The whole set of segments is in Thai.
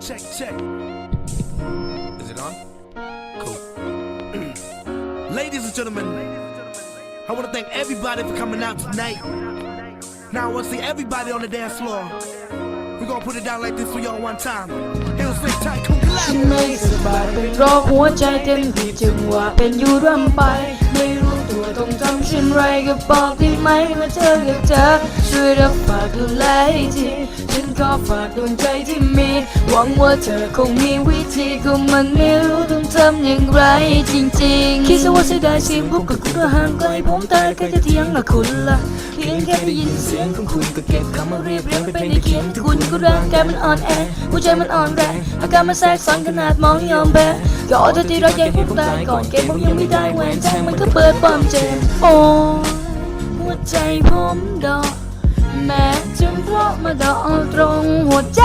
Check, check. Is it on? Cool. Ladies and gentlemen, I want to thank everybody for coming out tonight. Now I want to see everybody on the dance floor. We're gonna put it down like this for y'all one time. Here's Slick Tight, come ฉัน collab. ไม่สบายเป็นโรคหัวใจเต้นผิดจังหวะเป็นอยู่ร่ำไป ไม่รู้ตั วต้องทำเช่นไรก็บอกได้ไหมว่าเธอกับเธอช่วยรับฝากดูแลให้ทีฉันขอฝากดวงใจที่มี หวังว่าเธอคงมีวิธีก็มันไม่รู้ต้องทำอย่างไรจริงๆ คิดซะว่าเสียดายเสียงพบกับคุณก็ห่างไกลผมแต่แค่จะเทียงกับคุณละเพียงแค่ได้ยินเสียงของคุณก็เก็บคำมาเรียบเรียงเป็นเพลงที่เขียนที่คุณก็ร่างกายมันอ่อนแอหัวใจมันอ่อนแรงอาการมันแทรกซ้อนขนาดมองยอมแพ้ก็อดที่รักใหญ่พวกตายก่อนเกมผมยังไม่ได้แหวนแทง เปิดปอมเจมโอ้หัวใจผมดอกแม้จนเพราะมาดอกตรงหัวใจ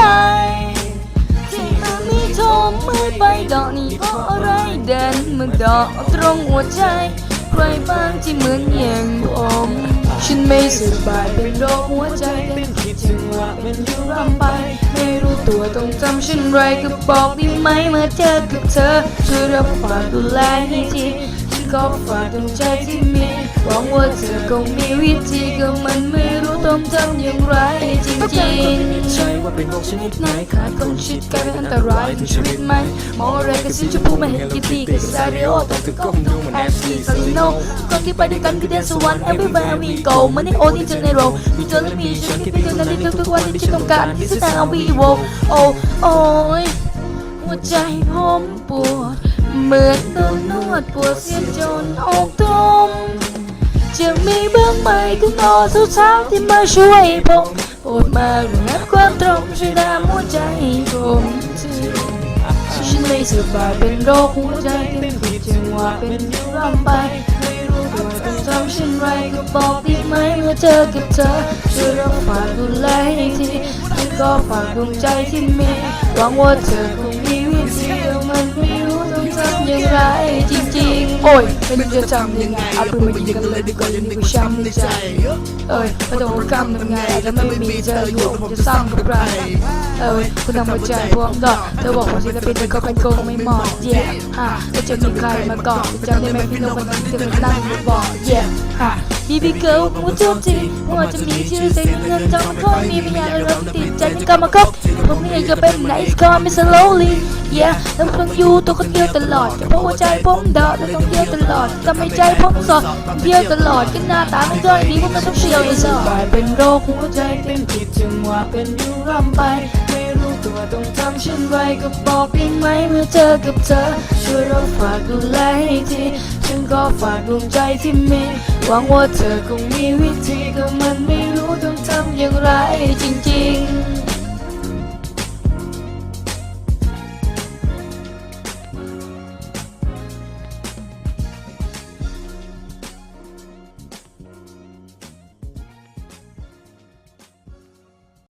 ที่มันมีโทมมือไปดอกนี้เพราะอะไรเด่นมาดอกตรงหัวใจ ใครบ้างที่เหมือนอย่างผมฉันไม่สบายเป็นโรคหัวใจเต้นผิดจังหวะเป็นอยู่ร่ำไปไม่รู้ตัวต้องทำเช่นไรก็บอกได้ไหมเมื่อเจอกับเธอช่วยรับฝากดูแลให้ที ก็ฝากดวงใจที่มีหวังว่าเธอคงมีวิธีก็มันไม่รู้ต้องทำอย่างไรจริงๆใช่ว่าเป็นโรคชนิดไหนขาดคนชิดกลายเป็นอันตรายถึงชีวิตไหมมองอะไรก็สิจะพูดไม่เห็นกี่ทีก็ซาริโอต้องถึงก้มดูเหมือนแอสลีซาลิโนคนที่ไปด้วยกันคือเดนสวรรค์ everywhere we go เหมือนในโอที่เจอในโรงมีเจอและมีฉันคิดไปด้วยกันในทุกๆวันที่ฉันต้องการที่สถานวีโวโอ้โอ้ยหัวใจผมปวด เหมือนโดนนวดปวดเสียจนอกตมจะมีเบื้องไหมคุณหมอสาวๆที่มาช่วยผมปวดมาเรื่องความตรงช่วยดามหัวใจผมทีฉันไม่สบายเป็นโรคหัวใจเต้นผิดจังหวะเป็นอยู่ร่ำไปไม่รู้ตัวต้องทำเช่นไรก็บอกด้ไหมเมื่อเจอกับเธอช่วยรับฝากดูแลให้ทีฉันก็ฝากดวงใจที่มีหวังว่าเธอคง ทำอย่างไรจริงๆ โอ้ยไม่รู้จะทำยังไง เอาปืนมายิงกันเลยดีกว่ายังมีกูช้ำในใจ เอ้ยไม่ต้องกำทำไงอาจจะไม่มีเธออยู่ผมจะซ้ำกับใครเอ้ยคุณทำหัวใจพวกดอกเธอบอกว่าศิลปินเธอก็เป็นโกงไม่เหมาะเย่ฮะแล้วจะมีใครมาก่อนจะจำได้ไหมพี่น้องคนนั้นที่เป็นนั่งอยู่บอกเย่ฮะ BB girl หัวจุบจีหัวจะมีชื่อเสียงเงินจองมันคงมีไม่อยากเลยติดใจนี่ก็มาคบผมไม่อยากจะเป็นไหน it's call me slowly yeah แล้วต้องอยู่ตัวคนเดียวตลอดเพราะหัวใจผมดอกแล้วต้องเดียวตลอดทำให้ใจผมสดเดียวตลอดก็หน้าตาไม่เคยดีผมไม่ต้องเชียวเลยสบายเป็นโรคหัวใจเป็นผิดจังหวะเป็นอยู่ร่ำไป ว่าต้องทำเช่นไรก็บอกได้ไหมเมื่อเจอกับเธอ ช่วยรับฝากดูแลให้ทีฉันก็ฝากดวงใจที่มีหวังว่าเธอคงมีวิธีก็มันไม่รู้ต้องทำอย่างไรจริงๆ